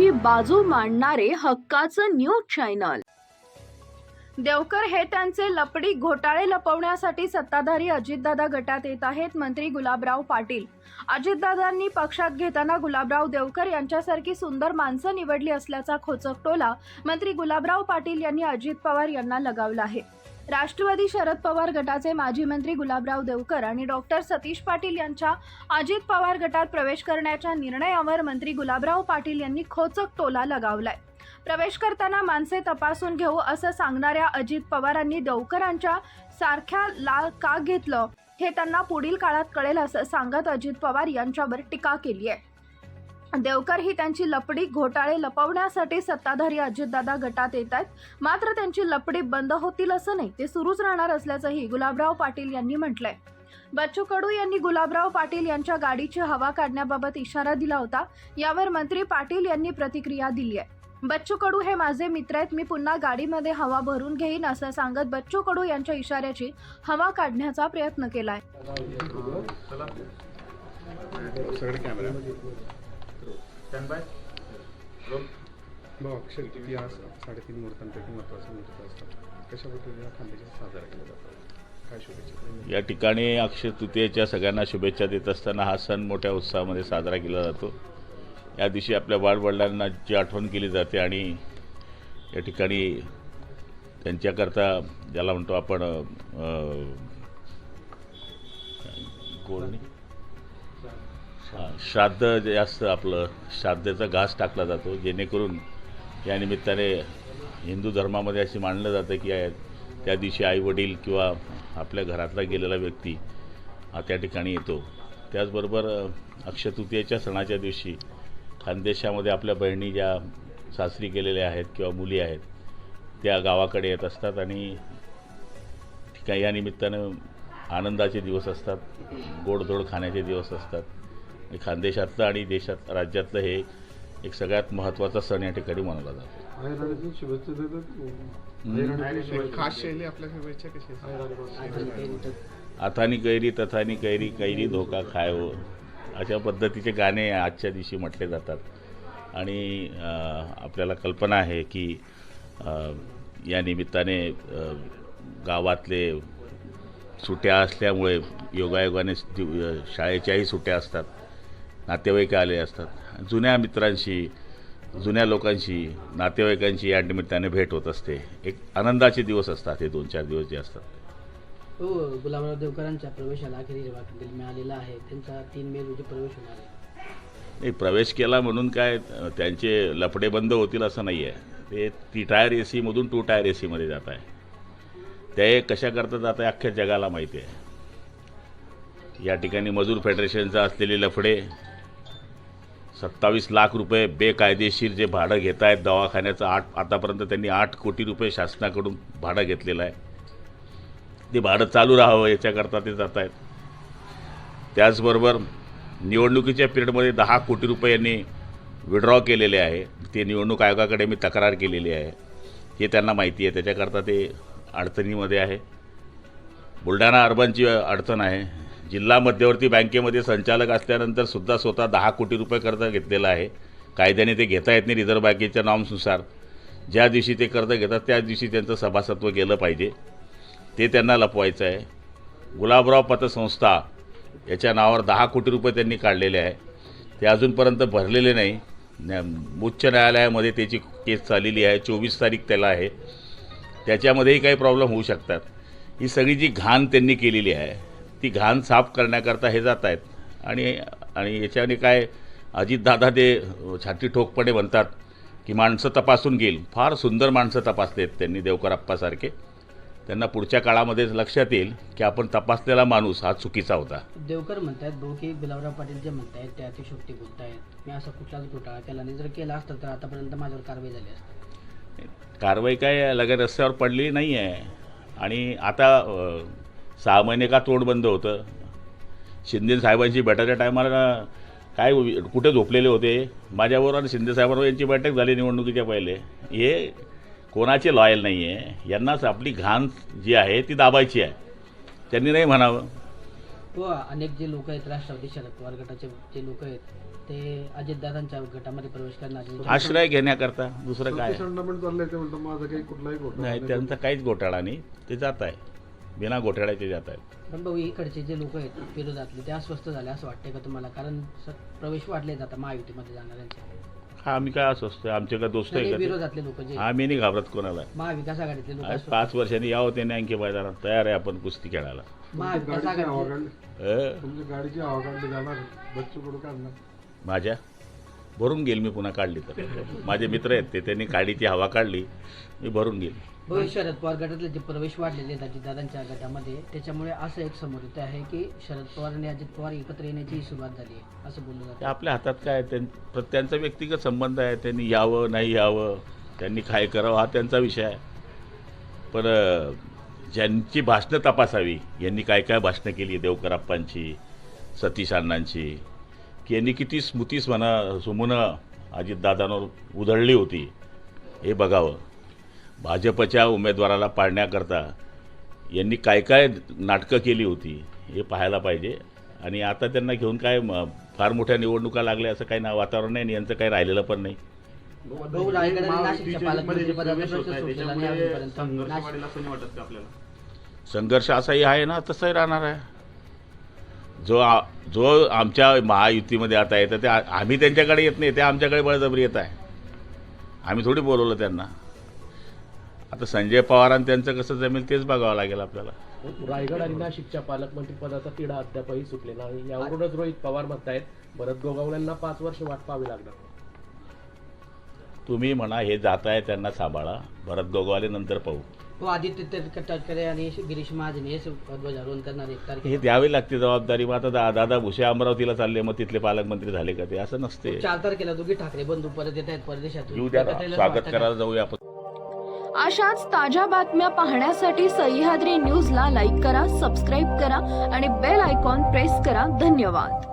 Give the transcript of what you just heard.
जनतेची बाजू मांडणारे हक्काचं न्यूज चॅनल. देवकर हे त्यांचे लपडी घोटाळे लपवण्यासाठी सत्ताधारी अजितदादा गटात येत आहेत मंत्री गुलाबराव पाटील. अजितदादांनी पक्षात घेताना गुलाबराव देवकर यांच्यासारखी सुंदर माणसं निवडली असल्याचा खोचक टोला मंत्री गुलाबराव पाटील यांनी अजित पवार यांना लगावला आहे. राष्ट्रवादी शरद पवार गटाचे माजी मंत्री गुलाबराव देवकर आणि डॉक्टर सतीश पाटील यांच्या अजित पवार गटात प्रवेश करण्याच्या निर्णयावर मंत्री गुलाबराव पाटील यांनी खोचक टोला लगावलाय. प्रवेश करताना माणसे तपासून घेऊ असं सांगणाऱ्या अजित पवारांनी देवकरांच्या सारख्या ला का घेतलं हे त्यांना पुढील काळात कळेल असं सांगत अजित पवार यांच्यावर टीका केली आहे देवकर ही त्यांची लपडी घोटाळे लपवण्यासाठी सत्ताधारी अजितदादा गटात येत आहेत. मात्र त्यांची लपडी बंद होतील असं नाही ते सुरूच राहणार असल्याचंही गुलाबराव पाटील यांनी म्हटलंय. बच्चू कडू यांनी गुलाबराव पाटील यांच्या गाडीची हवा काढण्याबाबत इशारा दिला होता. यावर मंत्री पाटील यांनी प्रतिक्रिया दिली आहे. बच्चू कडू हे माझे मित्र आहेत मी पुन्हा गाडीमध्ये हवा भरून घेईन असं सांगत बच्चू कडू यांच्या इशाऱ्याची हवा काढण्याचा प्रयत्न केलाय. स्टँड बाय रोल भाऊ अक्षर किती आज साडेतीन मुहूर्तांपैकी महत्त्वाचा मुहूर्त असतात कशा पद्धतीने खानदेशात साजरा केला जातो? काय शुभेच्छा? या ठिकाणी अक्षय तृतीयेच्या सगळ्यांना शुभेच्छा देत असताना हा सण मोठ्या उत्साहामध्ये साजरा केला जातो. या दिवशी आपल्या बाळवडिलांना जी आठवण केली जाते आणि या ठिकाणी त्यांच्याकरता ज्याला म्हणतो आपण हां, श्राद्ध जे असतं आपलं श्राद्धेचा घास टाकला जातो जेणेकरून या निमित्ताने हिंदू धर्मामध्ये असे मानलं जातं की त्या दिवशी आईवडील किंवा आपल्या घरातला गेलेला व्यक्ती हा त्या ठिकाणी येतो. त्याचबरोबर अक्षतृतीयेच्या सणाच्या दिवशी खानदेशामध्ये आपल्या बहिणी ज्या सासरी गेलेल्या आहेत किंवा मुली आहेत त्या गावाकडे येत असतात आणि ठिकाणी या निमित्तानं आनंदाचे दिवस असतात गोडधोड खाण्याचे दिवस असतात. खानदेशातलं आणि देशात राज्यातलं हे एक सगळ्यात महत्त्वाचा सण या ठिकाणी मानला जातो. शुभेच्छा देतात. खास शैली आपल्या शुभेच्छा कशी अथानी कैरी तथानी कैरी कैरी धोका खाय हो. अशा पद्धतीचे गाणे आजच्या दिवशी म्हटले जातात. आणि आपल्याला कल्पना आहे की या निमित्ताने गावातले सुट्या असल्यामुळे योगायोगाने शाळेच्याही सुट्या असतात. नातेवाईक आले असतात. जुन्या मित्रांशी जुन्या लोकांशी नातेवाईकांची या निमित्ताने भेट होत असते. एक आनंदाचे दिवस असतात हे दोन चार दिवस जे असतात. हो गुलाबराव देवकरांच्या प्रवेशाला अखेर हिरवा कंदील मिळालेला आहे. त्यांचा तीन मे रोजी प्रवेश होणार आहे. नाही प्रवेश केला म्हणून काय त्यांचे लफडे बंद होतील असं नाही आहे. ते ती टायर ए सीमधून टू टायर ए सीमध्ये जात आहे. ते कशा करता जात आहे अख्ख्या जगाला माहिती आहे. या ठिकाणी मजूर फेडरेशनचं असलेले लफडे सत्तावीस लाख रुपये बेकायदेशीर जे भाडं घेत आहेत दवाखान्याचं आठ आतापर्यंत त्यांनी आठ कोटी रुपये शासनाकडून भाडं घेतलेलं आहे. ते भाडं चालू राहावं याच्याकरता ते जात आहेत त्याचबरोबर निवडणुकीच्या पिरियडमध्ये दहा कोटी रुपये यांनी विड्रॉ केलेले आहे. ते निवडणूक आयोगाकडे मी तक्रार केलेली आहे. हे त्यांना माहिती आहे. त्याच्याकरता ते अडचणीमध्ये आहे. बुलढाणा अर्बनची अडचण आहे. जिल्हा मध्यवर्ती बँकेमध्ये संचालक असल्यानंतर सुद्धा स्वतः दहा कोटी रुपये कर्ज घेतलेलं आहे. कायद्याने ते घेता येत नाही रिझर्व्ह बँकेच्या नॉर्म्सनुसार. ज्या दिवशी ते कर्ज घेतात त्याच दिवशी त्यांचं सभासत्व केलं पाहिजे. ते त्यांना लपवायचं आहे. गुलाबराव पतसंस्था याच्या नावावर दहा कोटी रुपये त्यांनी काढलेले आहे. ते अजूनपर्यंत भरलेले नाही. न्या- उच्च न्यायालयामध्ये त्याची केस चाललेली आहे. चोवीस तारीख त्याला आहे. त्याच्यामध्येही काही प्रॉब्लेम होऊ शकतात. ही सगळी जी घाण त्यांनी केलेली आहे ती घाण साफ करण्याकरता हे जात आहेत. आणि आणि याच्याने काय अजितदादा ते छाती ठोकपणे म्हणतात की माणसं तपासून घेईल. फार सुंदर माणसं तपासलेत त्यांनी देवकरप्पासारखे त्यांना पुढच्या काळामध्ये लक्षात येईल की आपण तपासलेला माणूस हा चुकीचा होता. देवकर म्हणतायत भाऊ की गुलाबराव पाटील जे म्हणतायत ते अतिशोक्ती बोलतायत. मी असा कुठलाच घोटाळा केला नाही. जर केला असता तर आतापर्यंत माझ्यावर कारवाई झाली असती. कारवाई काय लगेच रस्त्यावर पडली नाही आहे आणि आता सहा महिने का तोंड बंद होतं? शिंदे साहेबांची बैठकीच्या टायमाला काय कुठे झोपलेले होते? माझ्याबरोबर आणि शिंदे साहेबांबरोबर यांची बैठक झाली निवडणुकीच्या पहिले. हे कोणाचे लॉयल नाही आहे यांनाच आपली घाण जी आहे ती दाबायची आहे. त्यांनी नाही म्हणावं. हो अनेक जे लोक आहेत राष्ट्रवादी शरद पवार गटाचे जे लोक आहेत ते अजितदादांच्या गटामध्ये प्रवेश करणार आश्रय घेण्याकरता दुसरं काय नाही. त्यांचा काहीच घोटाळा नाही. ते जात आहे. बिना घोटाळ्याचे जात आहेत. पण भाऊ इकडचे जे लोक आहेत विरोधातले ते अस्वस्थ झाले असं वाटतंय का तुम्हाला? कारण स- प्रवेश वाढले आता महायुतीमध्ये जाणाऱ्यांचे. हा आम्ही काय असं असतो आमचे का दोस्त आहे नाही, का ते? विरोधातले लोक जे आम्ही नाही घाबरत कोणाला. महाविकास आघाडीतले लोक आज पाच वर्षांनी यावं त्याने आणखी मैदानात. तयार आहे आपण कुस्ती खेळायला. महाविकास गाडीची हवा आघाडीतले काढली अ, तुमची गाडीची हवा काढली जाणार बच्चू कडू काढणार. माझ्या? भरून घेईल मी पुन्हा काढली तर. माझे मित्र आहेत ते त्यांनी गाडीची हवा काढली मी भरून घेईल भाऊ शरद पवार गटातले जे प्रवेश वाढलेले आहेत अजितदादांच्या गटामध्ये त्याच्यामुळे असं एक समोर येत आहे की शरद पवार आणि अजित पवार एकत्र येण्याची सुरुवात झाली आहे असं बोललं ते जातं आपल्या हातात काय? त्यां प्रत्येकांचा व्यक्तिगत संबंध आहे त्यांनी यावं नाही यावं त्यांनी काय करावं हा त्यांचा विषय आहे. पण अ, ज्यांची भाषणं तपासावी यांनी काय काय भाषणं केली देवकराप्पांची सतीश अण्णांची की यांनी किती स्मृतीस म्हणा सुमनं अजितदादांवर उधळली होती. हे बघावं. भाजपच्या उमेदवाराला पाडण्याकरता यांनी काय काय नाटकं केली होती हे पाहायला पाहिजे. आणि आता त्यांना घेऊन काय म- फार मोठ्या निवडणुका लागल्या असं काही ना वातावरण नाही आणि यांचं काही राहिलेलं पण नाही. संघर्ष असाही आहे ना तसाही राहणार आहे. जो आ- जो आमच्या महायुतीमध्ये आता येतं ते आम्ही त्यांच्याकडे येत नाही ते आमच्याकडे बळजबरी येत आहे. आम्ही थोडी बोलवलं त्यांना. आता संजय पवार आणि त्यांचं कसं जमेल तेच बघावं लागेल आपल्याला. रायगड आणि नाशिकच्या पालकमंत्री पदाचा तिढा अद्यापही सुटलेला नाही. यावरूनच रोहित पवार म्हणतायत भरत गोगावलेंना पाच वर्ष वाट पाहावी लागणार. तुम्ही म्हणा हे जात आहे त्यांना सांभाळा. भरत गोगवाले नंतर पाहू. हो आदित्य तटक- तटकरे आणि गिरीश महाजन हे ध्वजारोहण करणार एक हे तारखेला द्यावी लागते जबाबदारी मग आता दा- दादा भुसे अमरावतीला चालले मग तिथले पालकमंत्री झाले का ते? असं नसते. चार तारखेला दोघी ठाकरे बंधू परत येत आहेत परदेशातून. येऊ द्या ना, एकत्र येण्याचं स्वागत वाटतं का? करायला जाऊया आपण. अशाच ताज्या बातम्या पाहण्यासाठी सह्याद्री न्यूजला लाईक करा सबस्क्राईब करा आणि बेल आयकॉन प्रेस करा. धन्यवाद.